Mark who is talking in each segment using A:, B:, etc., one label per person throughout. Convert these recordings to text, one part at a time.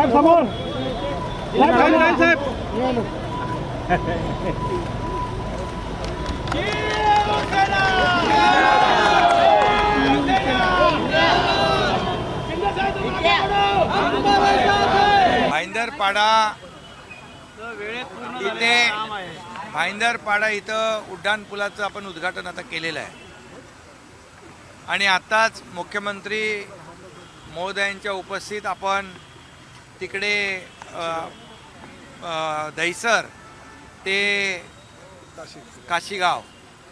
A: साहेब समोर. साहेब,
B: भाईंदरपाडा इथे भाईंदरपाडा इथं उड्डाणपुलाचं आपण उद्घाटन आता केलेलं आहे. आणि आत्ताच मुख्यमंत्री महोदयांच्या उपस्थित आपण तिकडे दहिसर ते काशीगाव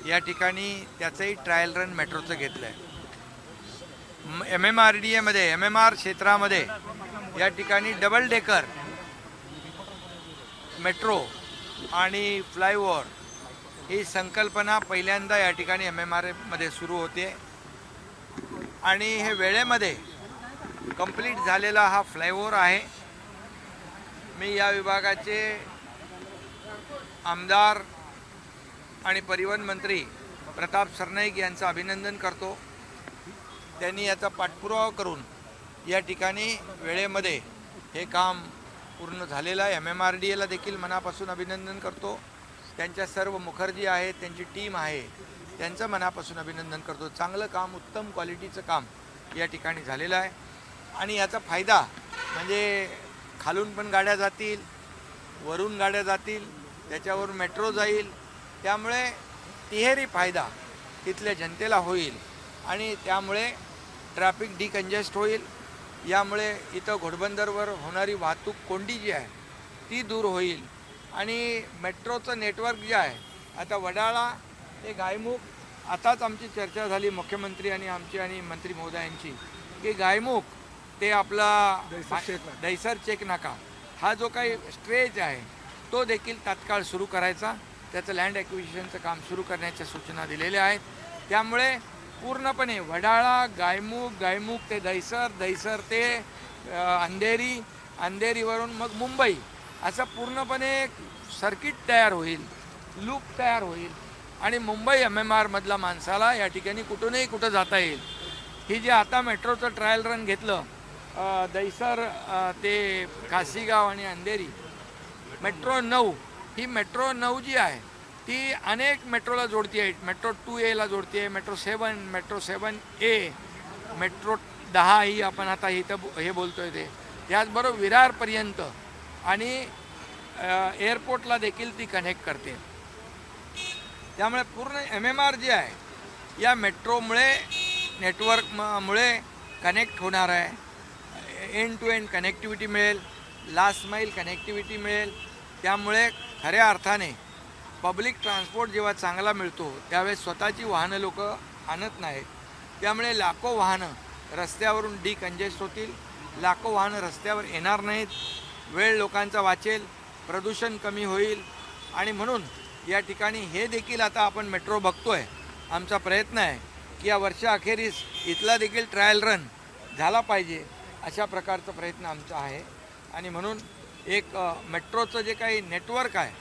B: या ठिकाणी त्याचंही ट्रायल रन मेट्रोचं घेतलं आहे एम एम आर डी एमध्ये एम एम आर क्षेत्रामध्ये या ठिकाणी डबल डेकर मेट्रो आणि फ्लायओव्हर ही संकल्पना पहिल्यांदा या ठिकाणी एम एम आर एमध्ये सुरू होते. आणि हे वेळेमध्ये कंप्लीट झालेला हा फ्लायओव्हर आहे. मी या विभागाचे आमदार आणि परिवहन मंत्री प्रताप सरनाईक यांचं अभिनंदन करतो. त्यांनी याचा पाठपुरावा करून या ठिकाणी वेळेमध्ये हे काम पूर्ण झालेलं आहे. एम एम आर डी एला देखील मनापासून अभिनंदन करतो. त्यांच्या सर्व मुखर्जी आहेत त्यांची टीम आहे त्यांचं मनापासून अभिनंदन करतो. चांगलं काम उत्तम क्वालिटीचं काम या ठिकाणी झालेलं आहे. आणि याचा फायदा म्हणजे खालून पण गाड्या जातील वरून गाड्या जातील त्याच्यावर मेट्रो जाईल. त्यामुळे तिहेरी फायदा तिथल्या जनतेला होईल आणि त्यामुळे ट्रॅफिक डिकंजेस्ट होईल. यामुळे इथं घोडबंदरवर होणारी वाहतूक कोंडी जी आहे ती दूर होईल. आणि मेट्रोचं नेटवर्क जे आहे आता वडाळा ते गायमुख आताच आमची चर्चा झाली मुख्यमंत्री आणि आमची आणि मंत्री महोदयांची की गायमुख ते आपला दैसर चेक नाका. हा जो काही स्ट्रेच आहे तो देखील तात्काळ सुरू करायचा. त्याचं लँड ॲक्विजिशनचं काम सुरू करण्याच्या सूचना दिलेल्या आहेत. त्यामुळे पूर्णपणे वडाळा गायमुख गायमुख ते दैसर दैसर ते अंधेरी अंधेरीवरून मग मुंबई. असं पूर्णपणे सर्किट तयार होईल लूप तयार होईल. आणि मुंबई एम एम आरमधला माणसाला या ठिकाणी कुठूनही कुठं जाता येईल. ही जी आता मेट्रोचं ट्रायल रन घेतलं दैसर ते काशीगाव आणि अंधेरी. मेट्रो नऊ ही मेट्रो नऊ जी आहे ती अनेक मेट्रोला जोडती आहे. मेट्रो टू एला जोडती आहे metro seven metro seven A metro दहा ही आपण आता इथं हे बोलतो आहे ते. त्याचबरोबर विरारपर्यंत आणि एअरपोर्टला देखील ती कनेक्ट करते. त्यामुळे पूर्ण एम एम आर जी आहे या मेट्रोमुळे नेटवर्क कनेक्ट होणार आहे. एंड टू एंड कनेक्टिव्हिटी मिळेल लास्ट माईल कनेक्टिव्हिटी मिळेल. त्यामुळे खऱ्या अर्थाने पब्लिक ट्रान्सपोर्ट जेव्हा चांगला मिळतो त्यावेळेस स्वतःची वाहनं लोक आणत नाहीत. त्यामुळे लाखो वाहनं रस्त्यावरून डिकंजेस्ट होतील. लाखो वाहनं रस्त्यावर येणार नाहीत. वेळ लोकांचा वाचेल प्रदूषण कमी होईल. आणि म्हणून या ठिकाणी हे देखील आता आपण मेट्रो बघतो आहे आमचा प्रयत्न आहे की या वर्षाअखेरीस इथला देखील ट्रायल रन झाला पाहिजे. अशा प्रकारचा प्रयत्न आमचा आहे. आणि म्हणून एक मेट्रोचं जे काही नेटवर्क आहे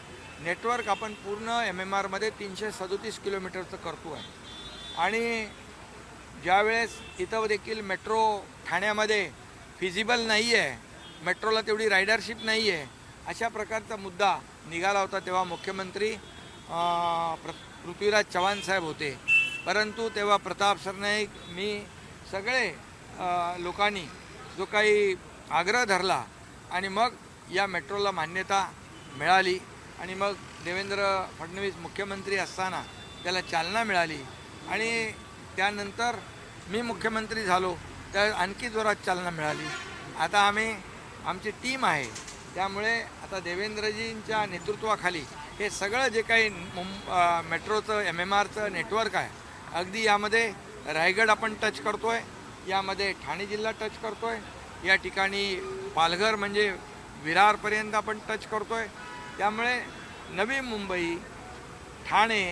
B: नेटवर्क आपण पूर्ण एम एम आरमध्ये तीनशे सदोतीस किलोमीटरचं करतो आहे. आणि ज्यावेळेस इथं देखील मेट्रो ठाण्यामध्ये फिजिबल नाही आहे मेट्रोला तेवढी रायडरशिप नाही आहे अशा प्रकारचा मुद्दा निघाला होता तेव्हा मुख्यमंत्री प्र पृथ्वीराज चव्हाण साहेब होते. परंतु तेव्हा प्रताप सरनाईक मी सगळे लोकांनी जो काही आग्रह धरला आणि मग या मेट्रोला मान्यता मिळाली आणि मग देवेंद्र फडणवीस मुख्यमंत्री असताना त्याला चालना मिळाली आणि त्यानंतर मी मुख्यमंत्री झालो तर आणखी जोरात चालना मिळाली. आता आम्ही आमची टीम आहे त्यामुळे आता देवेंद्रजींच्या नेतृत्वाखाली हे सगळं जे काही मुं मेट्रोचं एम एम आरचं नेटवर्क आहे अगदी यामध्ये रायगड आपण टच करतो आहे यामध्ये ठाणे जिल्हा टच करतो आहे या ठिकाणी पालघर म्हणजे विरारपर्यंत आपण टच करतो आहे त्यामुळे नवी मुंबई ठाणे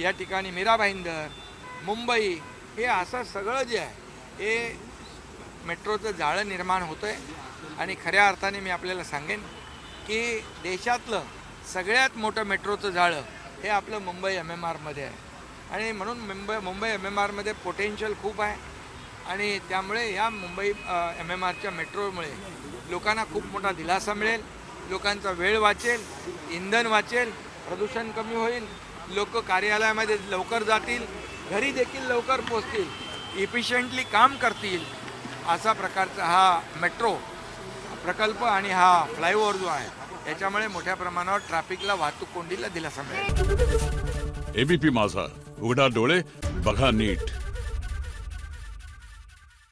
B: या ठिकाणी मीरा भाईंदर मुंबई हे असं सगळं जे आहे हे मेट्रोचं जाळं निर्माण होतं आहे आणि खऱ्या अर्थाने मी आपल्याला सांगेन की देशातलं सगळ्यात मोठं मेट्रोचं जाळं हे आपलं मुंबई एम एम आरमध्ये आहे. आणि म्हणून मुंबई मुंबई एम एम आरमध्ये पोटेन्शियल खूप आहे. आणि त्यामुळे या मुंबई एम एम आरच्या मेट्रोमुळे लोकांना खूप मोठा दिलासा मिळेल. लोकांचा वेळ वाचेल इंधन वाचेल प्रदूषण कमी होईल लोक कार्यालयामध्ये लवकर जातील घरी देखील लवकर पोचतील इफिशियंटली काम करतील असा प्रकारचा हा मेट्रो प्रकल्प आणि हा फ्लायओव्हर जो आहे याच्यामुळे मोठ्या प्रमाणावर ट्रॅफिकला वाहतूक कोंडीला दिलासा मिळेल.
C: एबीपी माझा उघडा डोळे बघा नीट.